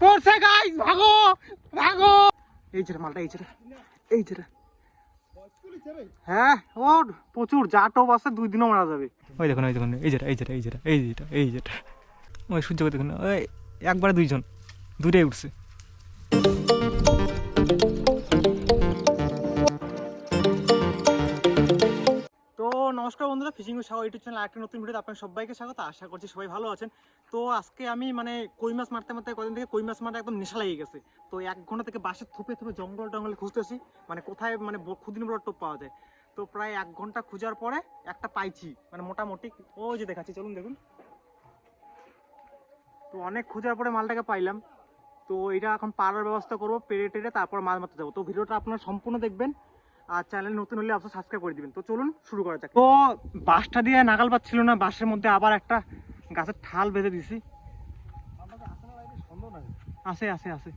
পড়ছে গাইস ভাগো ভাগো। এই যে মালটা এই যে এই যে হ্যাঁ ও প্রচুর যা টোপ আছে দুই দিনও মারা যাবে। ওই দেখুন ওই দেখুন এই যেটা এই যেটা এই যেটা এই যেটা এই যেটা ওই সূর্যকে দেখুন ওই একবারে দুইজন দূরে উঠছে। ফিশিং সাগর ইউটিউব চ্যানেল একটা নতুন ভিডিওতে আপনার সবাইকে স্বাগত। আশা করছি সবাই ভালো আছেন। তো আজকে আমি মানে কই মাছ মারতে মারতে কদিন থেকে কই মাছ মারতে একদম নেশা লেগে গেছে। তো এক ঘণ্টা থেকে বাসের থুপে থুপে জঙ্গল টঙ্গলে খুঁজতেছি। মানে কোথায় মানে খুদিন বড় টোপ পাওয়া যায়। তো প্রায় এক ঘণ্টা খোঁজার পরে একটা পাইছি। মানে মোটামুটি ওই যে দেখাচ্ছি, চলুন দেখুন। তো অনেক খোঁজার পরে মালটাকে পাইলাম। তো এটা এখন পাড়ার ব্যবস্থা করব, পেরে টেরে তারপর মাছ মারতে যাব। তো ভিডিওটা আপনারা সম্পূর্ণ দেখবেন। আর চ্যানেল নতুন হলে অবশ্যই সাবস্ক্রাইব করে দিবেন। তো চলুন শুরু করা যাক। তো বাসটা দিয়ে নাগাল পাচ্ছিল না, বাসের মধ্যে আবার একটা গাছের ঠাল বেঁধে দিছি। আছে আছে আছে।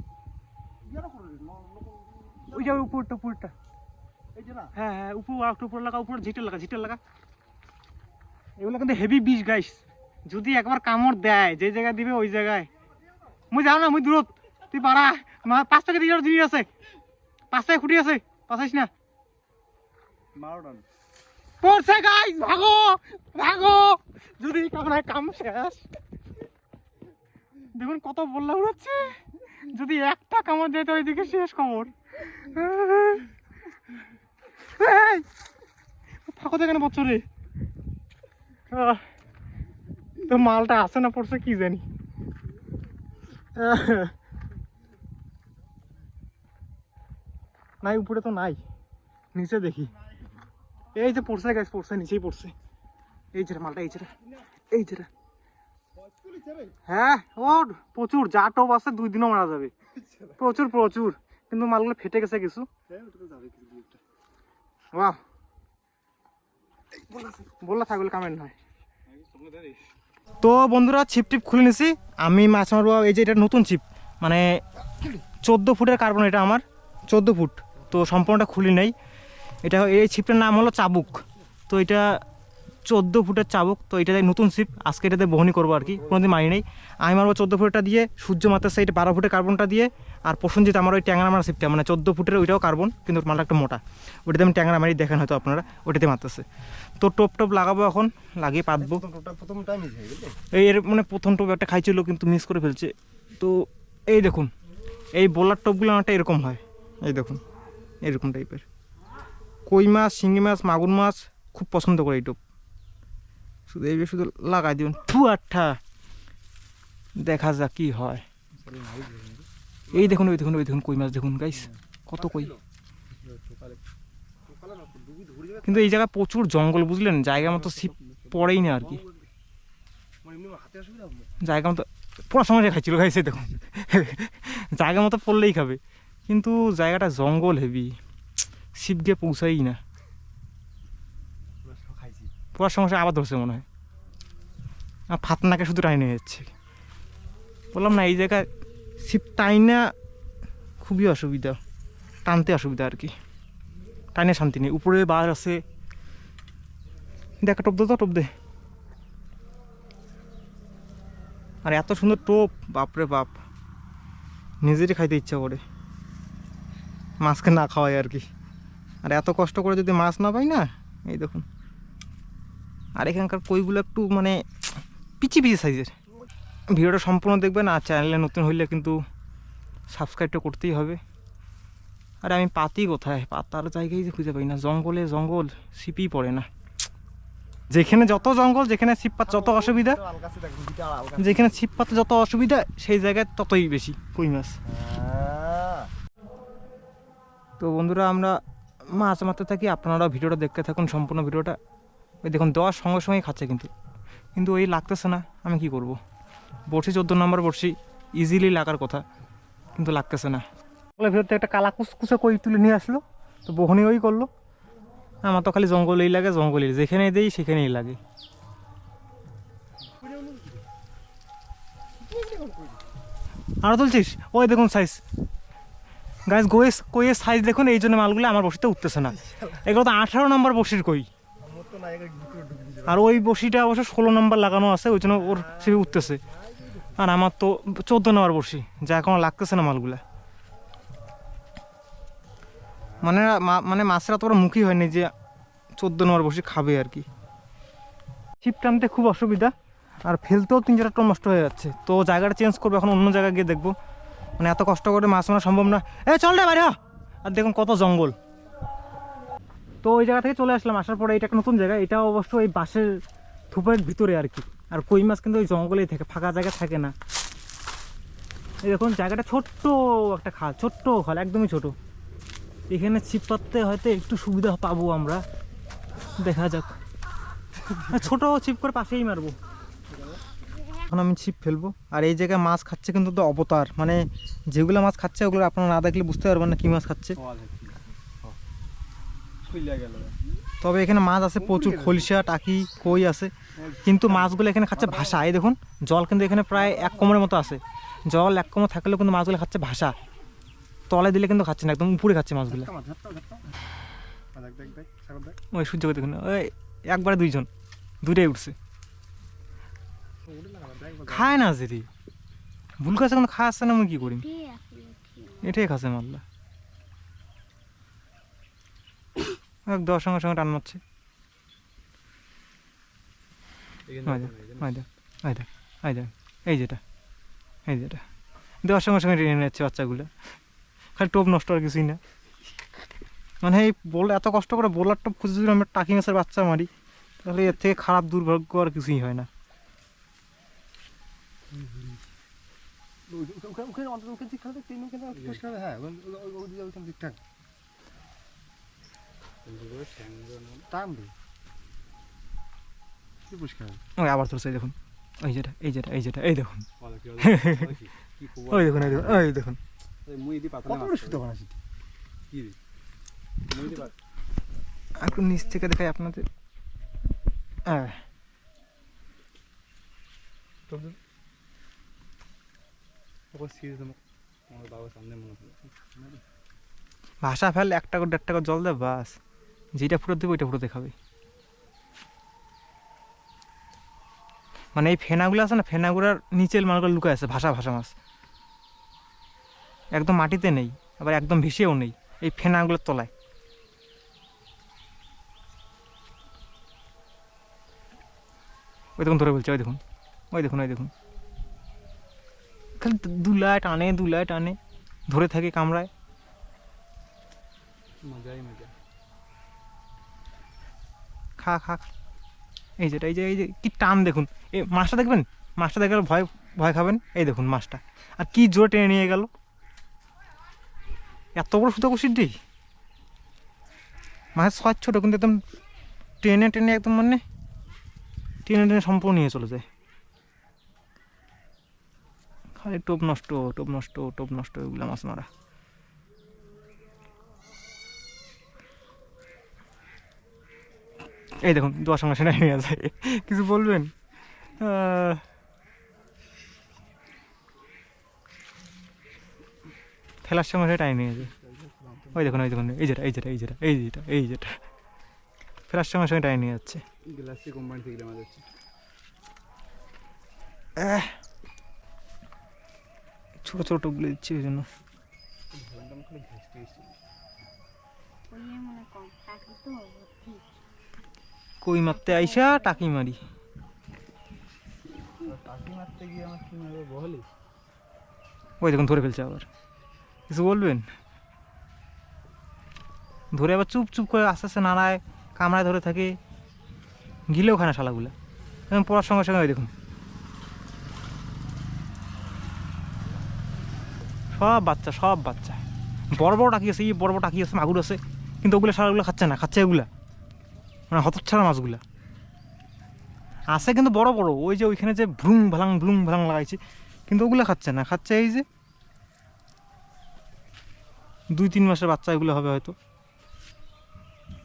ওই যে উপরটা উপরটা। হ্যাঁ হ্যাঁ উপর একটু উপর লাগা, উপর ঝিটের লাগা ঝিটের লাগা। এগুলো কিন্তু হেভি বিষ গাইস যদি একবার কামড় দেয়, যে জায়গায় দিবে, ওই জায়গায়। মুই যাও না, মুই দূরত। তুই পারা পাঁচ টাকা দিয়ে দিবি আছে। পাঁচ টাকা খুঁটি আছে পাঁচাইস না। পড়ছে গাইস ভাগো ভাগো। যদি কামড় কাম শেষ। দেখুন কত বললা উড়াচ্ছে। যদি একটা কামড় দেয় তো ওইদিকে শেষ খবর। এই, ফাঁকো দেখে বছরে। তো মালটা আছে না পড়ছে কি জানি। নাই উপরে তো নাই। নিচে দেখি। এই যে পড়ছে গাছ পড়ছে নিচেই পড়ছে। এই যে মালটা এই যে এই যে হ্যাঁ ও প্রচুর যা টোপ আছে দুই দিনও মারা যাবে। প্রচুর প্রচুর। কিন্তু মালগুলো ফেটে গেছে কিছু। বাহ বললা থাকলে কামেন্ট নয়। তো বন্ধুরা ছিপ টিপ খুলে নিছি। আমি মাছ মারবো এই যে এটা নতুন ছিপ মানে চোদ্দ ফুটের কার্বন এটা আমার চোদ্দ ফুট। তো সম্পূর্ণটা খুলি নেই। এটা এই ছিপটার নাম হলো চাবুক। তো এটা চোদ্দ ফুটের চাবুক তো এটাতে নতুন ছিপ। আজকে এটাতে বহনি করব আর কি কোনোদিন মারি নেই। আমি মারবো চোদ্দ ফুটটা দিয়ে সূর্য মাতার সাইড বারো ফুটের কার্বনটা দিয়ে আর প্রসঞ্জিত আমার ওই ট্যাংরা মারা ছিপটা মানে চোদ্দ ফুটের ওইটাও কার্বন কিন্তু মালটা একটা মোটা। ওইটাতে আমি ট্যাংরা মারি দেখেন হয়তো আপনারা ওইটাতে মারতেছে। তো টোপ টোপ লাগাবো এখন লাগিয়ে পাতবো। এই এর মানে প্রথম টোপ একটা খাইছিল কিন্তু মিস করে ফেলছে। তো এই দেখুন এই বোলার টোপগুলো অনেকটা এরকম হয়। এই দেখুন এরকম টাইপের কই মাছ শিঙি মাছ মাগুর মাছ খুব পছন্দ করে এই টোপ শুধু এই শুধু লাগাই দিবেন থু, আঠা। দেখা যাক কি হয়। এই দেখুন, ওই দেখুন ওই দেখুন কই মাছ দেখুন গাইস কত কই। কিন্তু এই জায়গায় প্রচুর জঙ্গল, বুঝলেন? জায়গা মতো ছিপ পড়েই না আর কি। জায়গা মতো পুরো সময় খাইছিল খাইছে দেখুন। জায়গা মতো পড়লেই খাবে। কিন্তু জায়গাটা জঙ্গল হেভি। ছিপ গিয়ে পৌঁছাই না। পুরো সমস্যা আবার ধরছে মনে হয়। আর ফাতনাকে শুধু টাইনে যাচ্ছে। বললাম না, এই জায়গায় ছিপ টাইনা খুবই অসুবিধা, টানতে অসুবিধা আর কি। টাইনে শান্তি নেই। উপরে বার আছে। দেখা, টপ দে তো, টপ দে। আর এত সুন্দর টোপ বাপরে বাপ। নিজেরই খাইতে ইচ্ছা করে। মাছকে না খাওয়াই আর কি। আর এত কষ্ট করে যদি মাছ না পাই না এই দেখুন। আর এখানকার কইগুলো একটু মানে পিচি পিচি সাইজের ভিডিওটা সম্পূর্ণ দেখবেন আর চ্যানেলে নতুন হইলে কিন্তু সাবস্ক্রাইবটা করতেই হবে। আরে আমি পাতি কোথায়? পাতার জায়গায় যে খুঁজে পাই না। জঙ্গলে জঙ্গল সিপি পড়ে না। যেখানে যত জঙ্গল যেখানে ছিপ পাত যত অসুবিধা যেখানে ছিপ পাতে যত অসুবিধা সেই জায়গায় ততই বেশি কই মাছ। তো বন্ধুরা আমরা মাছ মারতে থাকি আপনারা ভিডিওটা দেখতে থাকুন, সম্পূর্ণ ভিডিওটা। ওই দেখুন, দেওয়ার সঙ্গে সঙ্গেই খাচ্ছে কিন্তু। কিন্তু ওই লাগতেছে না, আমি কি করব? বড়শি চোদ্দ নম্বর বড়শি ইজিলি লাগার কথা, কিন্তু লাগতেছে না। জঙ্গলের ভিতর একটা কালা কুচকুচে কই তুলে নিয়ে আসলো, তো বহনি ওই করল। আমার তো খালি জঙ্গলেই লাগে, জঙ্গলেই। যেখানে দেই, সেখানেই লাগে। আরও তুলছিস? ওই দেখুন সাইজ গাছ গোয়েস কইয়ের সাইজ দেখুন, এই জন্য মালগুলো আমার বসিতে উঠতেছে না। এগুলো তো আঠারো নম্বর বসির কই? আর ওই বসিটা অবশ্য ষোলো নম্বর লাগানো আছে, ওই জন্য ওর সে উঠতেছে। আর আমার তো চোদ্দ নেওয়ার বসি, যা এখনও লাগতেছে না মালগুলা। মানে মানে মাছের অত বড় মুখী হয়নি যে চোদ্দ নেওয়ার বসি খাবে আর কি। ছিপ টানতে খুব অসুবিধা, আর ফেলতেও তিন চারটা নষ্ট হয়ে যাচ্ছে। তো জায়গাটা চেঞ্জ করব, এখন অন্য জায়গায় গিয়ে দেখব। মানে এত কষ্ট করে মাছ মারা সম্ভব না। এ, চল রে হ। আর দেখুন কত জঙ্গল। তো ওই জায়গা থেকে চলে আসলাম, আসার পরে এটা একটা নতুন জায়গা। এটা অবশ্য ওই বাসের থুপের ভিতরে আর কি। আর কই মাছ কিন্তু ওই জঙ্গলেই থাকে, ফাঁকা জায়গা থাকে না। এই দেখুন, জায়গাটা ছোট্ট একটা খাল, ছোট্ট খাল, একদমই ছোট। এখানে ছিপ পাততে হয়তো একটু সুবিধা পাবো আমরা। দেখা যাক। ছোট ছিপ করে পাশেই মারবো। এখন আমি ছিপ ফেলব। আর এই জায়গায় মাছ খাচ্ছে কিন্তু তো অবতার। মানে যেগুলো মাছ খাচ্ছে, ওগুলো আপনারা না দেখলে বুঝতে পারবেন না কি মাছ খাচ্ছে। তবে এখানে মাছ আছে প্রচুর খলসা টাকি, কই আছে। কিন্তু মাছগুলো এখানে খাচ্ছে ভাষা। এই দেখুন, জল কিন্তু এখানে প্রায় এক কোমরের মতো আছে। জল এক কোমর থাকলেও কিন্তু মাছগুলো খাচ্ছে ভাষা। তলে দিলে কিন্তু খাচ্ছে না, একদম উপরে খাচ্ছে মাছগুলো। ওই সূর্যকে দেখুন, ওই একবারে দুইজন দুইটাই উঠছে। খায় না যেটি ভুল খাচ্ছে কিন্তু খাচ্ছে না আমি কি করি এটাই খাচ্ছে মাল্লা। এক দেওয়ার সঙ্গে সঙ্গে টান মারছে। এই যেটা এই যেটা। দেওয়ার সঙ্গে সঙ্গে টেনে নিচ্ছে বাচ্চাগুলো। খালি টোপ নষ্ট আর কিছুই না। মানে এই বল এত কষ্ট করে বোলার টোপ খুঁজে যদি আমরা টাকি মাছের বাচ্চা মারি তাহলে এর থেকে খারাপ দুর্ভাগ্য আর কিছুই হয় না। ওখানে অন্তত ওখানে খারাপ তিন ওখানে পরিষ্কার হ্যাঁ ঠিকঠাক টানবে কি এই দেখুন। এই যেটা এই যেটা এই যেটা, এই দেখুন। ওই দেখুন, এই দেখুন, ওই দেখুন। একটু নিচ থেকে দেখাই আপনাদের। হ্যাঁ। ভাষা ফেল, একটা করে দেড় টাকা জল দেয় বাস। যেটা ফুটো দেবে, ওইটা ফুটো দেখাবে মানে এই ফেনাগুলো আছে না, ফেনাগুলোর নিচের মালগুলো লুকায় আছে ভাষা ভাষা মাছ। একদম মাটিতে নেই, আবার একদম ভেসেও নেই, এই ফেনাগুলোর তলায়। ওই দেখুন, ধরে বলছে, ওই দেখুন। ওই দেখুন ওই দেখুন। খালি দুলায় টানে দুলায় টানে ধরে থাকে কামড়ায় মজাই মজা খা খা খা। এই যেটা এই যে এই যে কি টান দেখুন। এই মাছটা দেখবেন? মাছটা দেখলে ভয় ভয় খাবেন? এই দেখুন মাছটা। আর কি জোরে টেনে নিয়ে গেল। এত বড় সুতো কুশিটি মাছের ছয় ছোটো কিন্তু একদম টেনে টেনে একদম মানে টেনে টেনে সম্পূর্ণ নিয়ে চলে যায়। খালি টোপ নষ্ট টোপ নষ্ট টোপ নষ্ট এগুলো মাছ মারা। এই দেখুন দোয়ার সঙ্গে সঙ্গে নিয়ে যায় কিছু বলবেন? সঙ্গে সঙ্গে টাইম নিয়ে যায় ওই দেখুন ওই দেখুন এই যেটা এই যেটা এই যেটা এই যেটা এই যেটা। ফেরার সঙ্গে সঙ্গে টাইম নিয়ে যাচ্ছে। গ্লাসি কোম্পানি থেকে যাচ্ছে ছোটো ছোটো টোপগুলো দিচ্ছি ওই জন্য। কই মারতে আইসা, টাকি মারি। ওই দেখুন, ধরে ফেলছে আবার। কিছু বলবেন? ধরে আবার চুপ চুপ করে আস্তে আস্তে নাড়ায়, কামড়ায় ধরে থাকে। গিলেও খায় না শালাগুলা। পড়ার সঙ্গে সঙ্গে ওই দেখুন। সব বাচ্চা সব বাচ্চা। বড় বড় টাকি আছে এই বড় বড় টাকি আছে মাগুর আছে। কিন্তু ওগুলো শালাগুলো খাচ্ছে না খাচ্ছে এগুলা। মানে হতচ্ছাড়া মাছগুলা। আছে কিন্তু বড় বড় ওই যে ওইখানে যে ভ্রুং ভালাং ভ্রুং ভালাং লাগাইছে। কিন্তু ওগুলো খাচ্ছে না খাচ্ছে এই যে দুই তিন মাসের বাচ্চা এগুলো হবে হয়তো।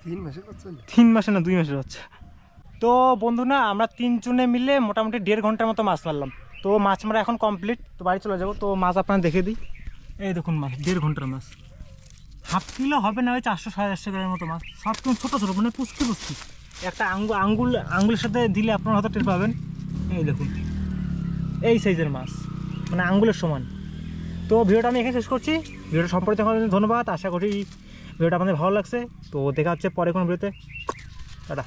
তিন মাসের বাচ্চা তিন মাসে না দুই মাসের বাচ্চা। তো বন্ধু না আমরা তিনজনে মিলে মোটামুটি দেড় ঘণ্টার মতো মাছ মারলাম। তো মাছ মারা এখন কমপ্লিট তো বাড়ি চলে যাব। তো মাছ আপনার দেখে দিই। এই দেখুন মাছ, দেড় ঘণ্টার মাছ। হাফ কিলো হবে না ওই চারশো সাড়ে চারশো গ্রামের মতো মাছ। সব কিন্তু ছোটো ছোটো মানে পুষ্টি পুষ্টি। একটা আঙ্গুল আঙ্গুল, আঙ্গুলের সাথে দিলে আপনারা হয়তো টের পাবেন। এই দেখুন, এই সাইজের মাছ মানে আঙ্গুলের সমান। তো ভিডিওটা আমি এখানে শেষ করছি। ভিডিওটা সম্পর্কে দেখার ধন্যবাদ। আশা করি ভিডিওটা আপনাদের ভালো লাগছে। তো দেখা হচ্ছে পরে কোনো ভিডিওতে। টাটা।